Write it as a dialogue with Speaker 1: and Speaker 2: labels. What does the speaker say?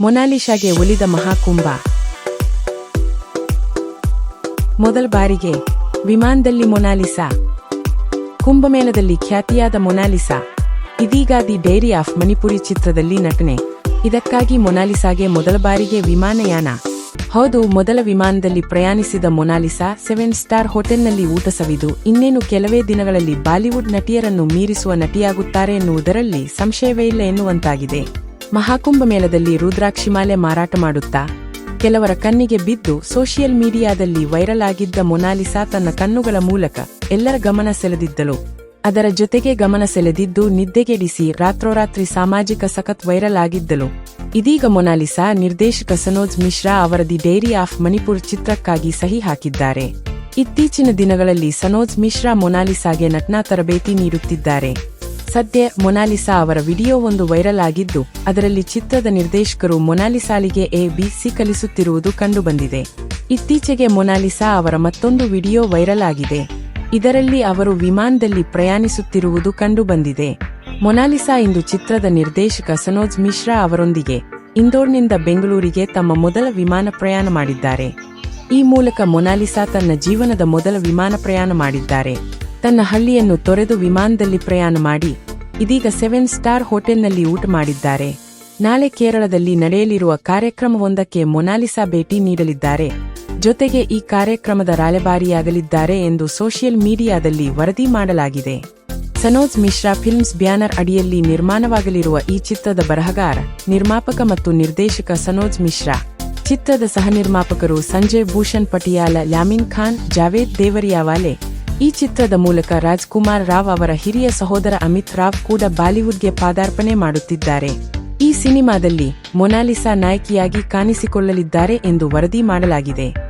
Speaker 1: ಮೊನಾಲಿಶಾಗೆ ಒಲಿದ ಮಹಾಕುಂಭ. ಮೊದಲ ಬಾರಿಗೆ ವಿಮಾನದಲ್ಲಿ ಮೊನಾಲಿಸಾ ಕುಂಭಮೇಳದಲ್ಲಿ ಖ್ಯಾತಿಯಾದ ಮೊನಾಲಿಸಾ ಇದೀಗ ದಿ ಡೈರಿ ಆಫ್ ಮಣಿಪುರಿ ಚಿತ್ರದಲ್ಲಿ ನಟನೆ. ಇದಕ್ಕಾಗಿ ಮೊನಾಲಿಸಾಗೆ ಮೊದಲ ಬಾರಿಗೆ ವಿಮಾನಯಾನ. ಹೌದು, ಮೊದಲ ವಿಮಾನದಲ್ಲಿ ಪ್ರಯಾಣಿಸಿದ ಮೊನಾಲಿಸಾ ಸೆವೆನ್ ಸ್ಟಾರ್ ಹೋಟೆಲ್ನಲ್ಲಿ ಊಟ ಸವಿದು, ಇನ್ನೇನು ಕೆಲವೇ ದಿನಗಳಲ್ಲಿ ಬಾಲಿವುಡ್ ನಟಿಯರನ್ನು ಮೀರಿಸುವ ನಟಿಯಾಗುತ್ತಾರೆ ಎನ್ನುವುದರಲ್ಲಿ ಸಂಶಯವೇ ಇಲ್ಲ ಎನ್ನುವಂತಾಗಿದೆ. ಮಹಾಕುಂಭ ಮೇಳದಲ್ಲಿ ರುದ್ರಾಕ್ಷಿಮಾಲೆ ಮಾರಾಟ ಮಾಡುತ್ತಾ, ಕೆಲವರ ಕಣ್ಣಿಗೆ ಬಿದ್ದು ಸೋಷಿಯಲ್ ಮೀಡಿಯಾದಲ್ಲಿ ವೈರಲ್ ಆಗಿದ್ದ ಮೊನಾಲಿಸಾ ತನ್ನ ಕಣ್ಣುಗಳ ಮೂಲಕ ಎಲ್ಲರ ಗಮನ ಸೆಳೆದಿದ್ದಳು. ಅದರ ಜೊತೆಗೆ ಗಮನ ಸೆಳೆದಿದ್ದು ನಿದ್ದೆಗೆಡಿಸಿ ರಾತ್ರೋರಾತ್ರಿ ಸಾಮಾಜಿಕ ಸಖತ್ ವೈರಲ್ ಆಗಿದ್ದಳು. ಇದೀಗ ಮೊನಾಲಿಸಾ ನಿರ್ದೇಶಕ ಸನೋಜ್ ಮಿಶ್ರಾ ಅವರ ದಿ ಡೈರಿ ಆಫ್ ಮಣಿಪುರ್ ಚಿತ್ರಕ್ಕಾಗಿ ಸಹಿ ಹಾಕಿದ್ದಾರೆ. ಇತ್ತೀಚಿನ ದಿನಗಳಲ್ಲಿ ಸನೋಜ್ ಮಿಶ್ರಾ ಮೊನಾಲಿಸಾಗೆ ನಟನಾ ತರಬೇತಿ ನೀಡುತ್ತಿದ್ದಾರೆ. ಸದ್ಯ ಮೊನಾಲಿಸಾ ಅವರ ವಿಡಿಯೋ ಒಂದು ವೈರಲ್ ಆಗಿದ್ದು, ಅದರಲ್ಲಿ ಚಿತ್ರದ ನಿರ್ದೇಶಕರು ಮೊನಾಲಿಸಾಲಿಗೆ ಎ ಬಿಸಿ ಕಲಿಸುತ್ತಿರುವುದು ಕಂಡುಬಂದಿದೆ. ಇತ್ತೀಚೆಗೆ ಮೊನಾಲಿಸಾ ಅವರ ಮತ್ತೊಂದು ವಿಡಿಯೋ ವೈರಲ್ ಆಗಿದೆ. ಇದರಲ್ಲಿ ಅವರು ವಿಮಾನದಲ್ಲಿ ಪ್ರಯಾಣಿಸುತ್ತಿರುವುದು ಕಂಡುಬಂದಿದೆ. ಮೊನಾಲಿಸಾ ಇಂದು ಚಿತ್ರದ ನಿರ್ದೇಶಕ ಸನೋಜ್ ಮಿಶ್ರಾ ಅವರೊಂದಿಗೆ, ಇಂದೋರ್ನಿಂದ ಬೆಂಗಳೂರಿಗೆ ತಮ್ಮ ಮೊದಲ ವಿಮಾನ ಪ್ರಯಾಣ ಮಾಡಿದ್ದಾರೆ. ಈ ಮೂಲಕ ಮೊನಾಲಿಸಾ ತನ್ನ ಜೀವನದ ಮೊದಲ ವಿಮಾನ ಪ್ರಯಾಣ ಮಾಡಿದ್ದಾರೆ. ತನ್ನ ಹಳ್ಳಿಯನ್ನು ತೊರೆದು ವಿಮಾನದಲ್ಲಿ ಪ್ರಯಾಣ ಮಾಡಿ ಇದೀಗ ಸೆವೆನ್ ಸ್ಟಾರ್ ಹೋಟೆಲ್ನಲ್ಲಿ ಊಟ ಮಾಡಿದ್ದಾರೆ. ನಾಳೆ ಕೇರಳದಲ್ಲಿ ನಡೆಯಲಿರುವ ಕಾರ್ಯಕ್ರಮವೊಂದಕ್ಕೆ ಮೊನಾಲಿಸಾ ಭೇಟಿ ನೀಡಲಿದ್ದಾರೆ. ಜೊತೆಗೆ ಈ ಕಾರ್ಯಕ್ರಮದ ರಾಲೆಬಾರಿಯಾಗಲಿದ್ದಾರೆ ಎಂದು ಸೋಷಿಯಲ್ ಮೀಡಿಯಾದಲ್ಲಿ ವರದಿ ಮಾಡಲಾಗಿದೆ. ಸನೋಜ್ ಮಿಶ್ರಾ ಫಿಲ್ಮ್ಸ್ ಬ್ಯಾನರ್ ಅಡಿಯಲ್ಲಿ ನಿರ್ಮಾಣವಾಗಲಿರುವ ಈ ಚಿತ್ರದ ಬರಹಗಾರ, ನಿರ್ಮಾಪಕ ಮತ್ತು ನಿರ್ದೇಶಕ ಸನೋಜ್ ಮಿಶ್ರಾ. ಚಿತ್ರದ ಸಹ ನಿರ್ಮಾಪಕರು ಸಂಜಯ್ ಭೂಷಣ್ ಪಟಿಯಾಲ, ಲ್ಯಾಮಿನ್ ಖಾನ್, ಜಾವೇದ್ ದೇವರಿಯಾವಾಲೆ ಈ ಚಿತ್ರದ ಮೂಲಕ ರಾಜ್ಕುಮಾರ್ ರಾವ್ ಅವರ ಹಿರಿಯ ಸಹೋದರ ಅಮಿತ್ ರಾವ್ ಕೂಡ ಬಾಲಿವುಡ್ಗೆ ಪಾದಾರ್ಪಣೆ ಮಾಡುತ್ತಿದ್ದಾರೆ. ಈ ಸಿನಿಮಾದಲ್ಲಿ ಮೊನಾಲಿಸಾ ನಾಯಕಿಯಾಗಿ ಕಾಣಿಸಿಕೊಳ್ಳಲಿದ್ದಾರೆ ಎಂದು ವರದಿ ಮಾಡಲಾಗಿದೆ.